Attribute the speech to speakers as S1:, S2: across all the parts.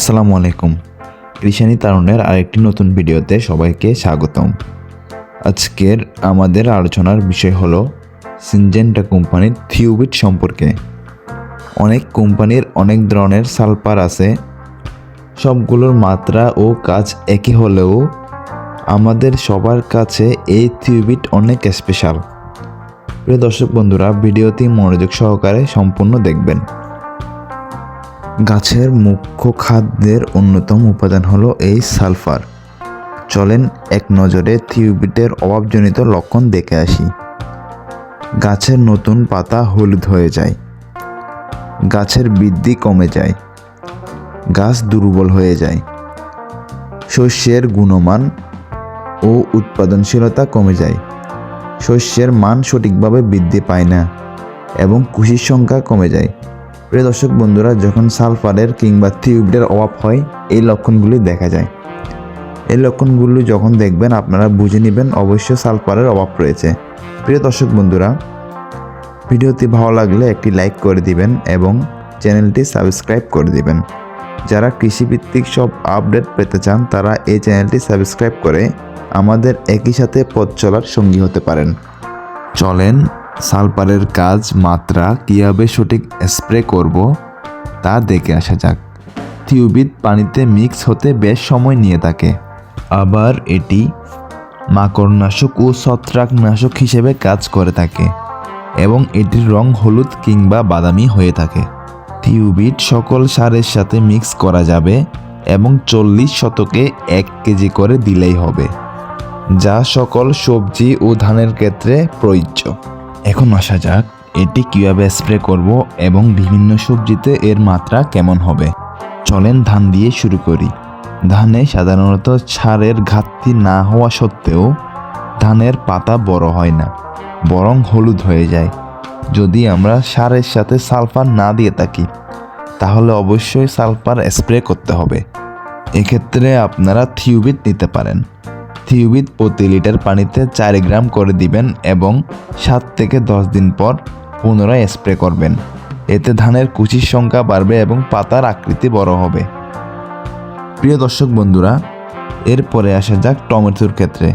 S1: আসসালামু আলাইকুম। কৃষানি তারুণের আরেকটি নতুন ভিডিওতে সবাইকে স্বাগতম। আজকের আমাদের আলোচনার বিষয় হলো সিনজেন্টা কোম্পানির থিউবিট সম্পর্কে। অনেক কোম্পানির অনেক ধরনের সালফার আছে। সবগুলোর মাত্রা ও কাজ একই হলেও আমাদের সবার কাছে এই থিউবিট অনেক স্পেশাল। প্রিয় দর্শক বন্ধুরা, ভিডিওটি মনোযোগ সহকারে সম্পূর্ণ দেখবেন। গাছের মুখ্য খাদ্যের অন্যতম উপাদান হলো এই সালফার। চলেন এক নজরে থিউবিটের অভাবজনিত লক্ষণ দেখে আসি। গাছের নতুন পাতা হলুদ হয়ে যায়। গাছের বৃদ্ধি কমে যায়। গাছ দুর্বল হয়ে যায়। শস্যের গুণমান ও উৎপাদনশীলতা কমে যায়। শস্যের মান সঠিকভাবে বৃদ্ধি পায় না এবং কুশির সংখ্যা কমে যায়। প্রিয় দর্শক বন্ধুরা, যখন সালফারের কিংবা থিউবিটের অভাব হয়, এই লক্ষণগুলি দেখা যায়। এই লক্ষণগুলি যখন দেখবেন, আপনারা বুঝে নেবেন, অবশ্যই সালফারের অভাব রয়েছে। প্রিয় দর্শক বন্ধুরা, ভিডিওটি ভালো লাগলে একটি লাইক করে দিবেন এবং চ্যানেলটি সাবস্ক্রাইব করে দিবেন। যারা কৃষিভিত্তিক সব আপডেট পেতে চান, তারা এই চ্যানেলটি সাবস্ক্রাইব করে আমাদের একই সাথে পথ চলার সঙ্গী হতে পারেন। চলেন সালফারের কাজ মাত্রা কীভাবে সঠিক স্প্রে করব তা দেখে আসা যাক। থিউবিট পানিতে মিক্স হতে বেশ সময় নিয়ে থাকে। আবার এটি মাকড়নাশক ও ছত্রাকনাশক হিসেবে কাজ করে থাকে এবং এটির রং হলুদ কিংবা বাদামি হয়ে থাকে। থিউবিট সকল সারের সাথে মিক্স করা যাবে এবং চল্লিশ শতকে এক কেজি করে দিলেই হবে, যা সকল সবজি ও ধানের ক্ষেত্রে প্রযোজ্য। এখন আসা যাক, এটি কীভাবে স্প্রে করব এবং বিভিন্ন সবজিতে এর মাত্রা কেমন হবে। চলেন ধান দিয়ে শুরু করি। ধানে সাধারণত সারের ঘাটতি না হওয়া সত্ত্বেও ধানের পাতা বড় হয় না, বরং হলুদ হয়ে যায়। যদি আমরা সারের সাথে সালফার না দিয়ে থাকি, তাহলে অবশ্যই সালফার স্প্রে করতে হবে। এক্ষেত্রে আপনারা থিউবিট নিতে পারেন। থিউবিট প্রতি লিটার পানিতে চার গ্রাম করে দিবেন এবং সাত থেকে দশ দিন পর পুনরায় স্প্রে করবেন। এতে ধানের কুচির সংখ্যা বাড়বে এবং পাতার আকৃতি বড় হবে। প্রিয় দর্শক বন্ধুরা, এরপরে আসা যাক টমেটোর ক্ষেত্রে।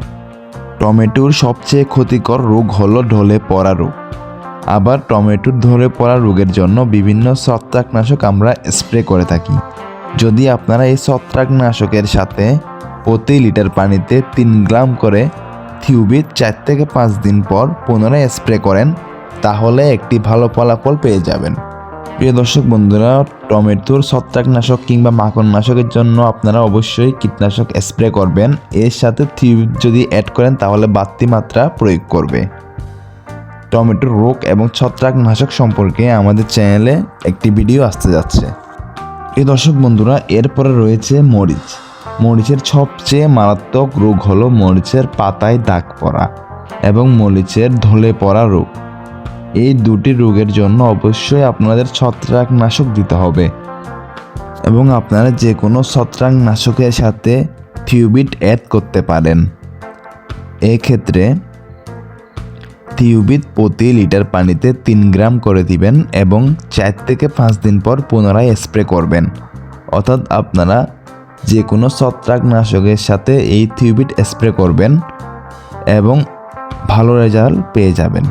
S1: টমেটোর সবচেয়ে ক্ষতিকর রোগ হলো ঢলে পড়া রোগ। আবার টমেটোর ধরে পড়া রোগের জন্য বিভিন্ন ছত্রাকনাশক আমরা স্প্রে করে থাকি। যদি আপনারা এই ছত্রাকনাশকের সাথে প্রতি লিটার পানিতে তিন গ্রাম করে থিউবিট চার থেকে পাঁচ দিন পর পুনরায় স্প্রে করেন, তাহলে একটি ভালো ফলাফল পেয়ে যাবেন। প্রিয় দর্শক বন্ধুরা, টমেটোর ছত্রাকনাশক কিংবা মাকড়নাশকের জন্য আপনারা অবশ্যই কীটনাশক স্প্রে করবেন। এর সাথে থিউবিট যদি অ্যাড করেন, তাহলে বাড়তি মাত্রা প্রয়োগ করবে। টমেটোর রোগ এবং ছত্রাকনাশক সম্পর্কে আমাদের চ্যানেলে একটি ভিডিও আসতে যাচ্ছে। এই দর্শক বন্ধুরা, এরপরে রয়েছে মরিচ। মরিচের সবচেয়ে মারাত্মক রোগ হলো মরিচের পাতায় দাগ পড়া এবং মরিচের ঢলে পড়া রোগ। এই দুটি রোগের জন্য অবশ্যই আপনাদের ছত্রাকনাশক দিতে হবে এবং আপনারা যে কোনো ছত্রাকনাশকের সাথে থিউবিট অ্যাড করতে পারেন। এক্ষেত্রে থিউবিট প্রতি লিটার পানিতে তিন গ্রাম করে দিবেন এবং চার থেকে পাঁচ দিন পর পুনরায় স্প্রে করবেন। অর্থাৎ আপনারা যে কোনো ছত্রাকনাশকের সাথে এই থিউবিট স্প্রে করবেন এবং ভালো রেজাল্ট পেয়ে যাবেন।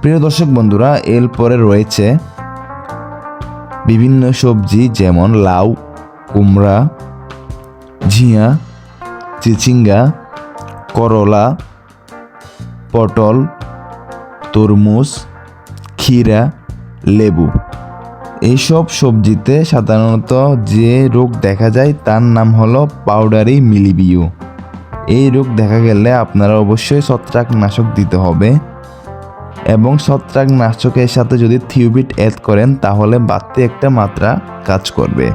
S1: প্রিয় দর্শক বন্ধুরা এর পরে রয়েছে বিভিন্ন সবজি যেমন লাউ, কুমড়া, ঝিঙা, চিচিঙ্গা, করলা, পটল, তরমুজ, ক্ষীরা, লেবু। এইসব সবজিতে সাধারণত যে রোগ দেখা যায় তার নাম হলো পাউডারি মিলিবিউ। এই রোগ দেখা গেলে আপনারা অবশ্যই ছত্রাকনাশক দিতে হবে এবং ছত্রাকনাশকের সাথে যদি থিউবিট অ্যাড করেন তাহলে বাড়তি একটা মাত্রা কাজ করবে।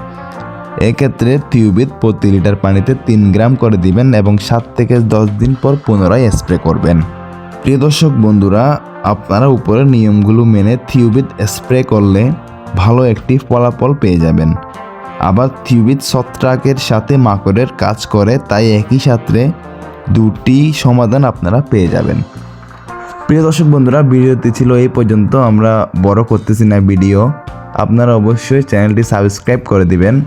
S1: এক্ষেত্রে থিউবিট প্রতি লিটার পানিতে তিন গ্রাম করে দিবেন এবং সাত থেকে দশ দিন পর পুনরায় স্প্রে করবেন। প্রিয় দর্শক বন্ধুরা, আপনারা উপরের নিয়মগুলো মেনে থিউবিট স্প্রে করলে ভালো একটি ফলাফল পেয়ে যাবেন। আবার থিউবিট ছত্রাকের সাথে মাকড়ের কাজ করে, তাই একই সাথে দুটি সমাধান আপনারা পেয়ে যাবেন। প্রিয় দর্শক বন্ধুরা, ভিডিওটি ছিল এই পর্যন্ত, আমরা বড় করতেছি না ভিডিও। আপনারা অবশ্যই চ্যানেলটি সাবস্ক্রাইব করে দিবেন।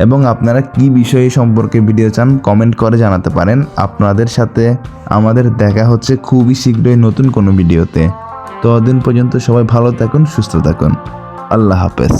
S1: এবং আপনারা কি বিষয় সম্পর্কে ভিডিও চান, কমেন্ট করে জানাতে পারেন। আপনাদের সাথে আমাদের দেখা হচ্ছে খুবই শীঘ্রই নতুন কোনো ভিডিওতে। ততদিন পর্যন্ত সবাই ভালো থাকুন, সুস্থ থাকুন। আল্লাহ হাফেজ।